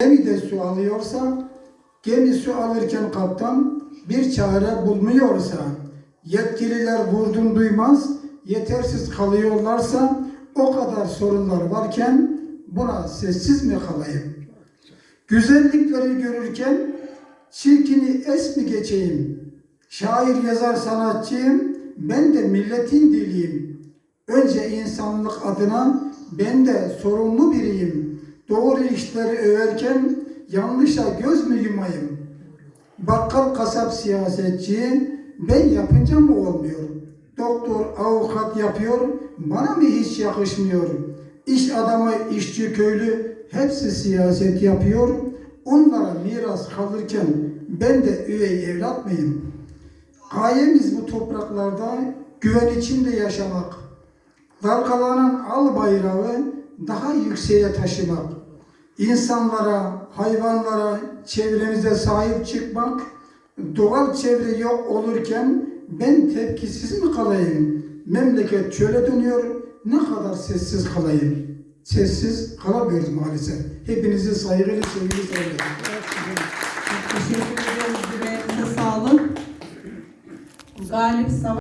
Gemide su alıyorsa, gemi su alırken kaptan bir çare bulmuyorsa, yetkililer vurdum duymaz, yetersiz kalıyorlarsa, o kadar sorunlar varken buna sessiz mi kalayım? Güzellikleri görürken çirkini es mi geçeyim? Şair yazar sanatçıyım, ben de milletin diliyim. Önce insanlık adına ben de sorumlu biriyim. Doğru işleri överken yanlışa göz mü yumayım? Bakkal kasap siyasetçi ben yapınca mı olmuyor? Doktor avukat yapıyor bana mı hiç yakışmıyor? İş adamı işçi köylü hepsi siyaset yapıyor. Onlara miras kalırken ben de üvey evlat mıyım? Gayemiz bu topraklarda güven içinde yaşamak. Dalgalanan al bayrağı daha yükseğe taşımak. İnsanlara, hayvanlara, çevremize sahip çıkmak. Doğal çevre yok olurken ben tepkisiz mi kalayım? Memleket çöle dönüyor, ne kadar sessiz kalayım? Sessiz kalamıyoruz maalesef. Hepinizi saygıyla, sevgiyle selamlıyorum. Teşekkür ediyoruz. Yüreğinize sağlık. Galip Savaş.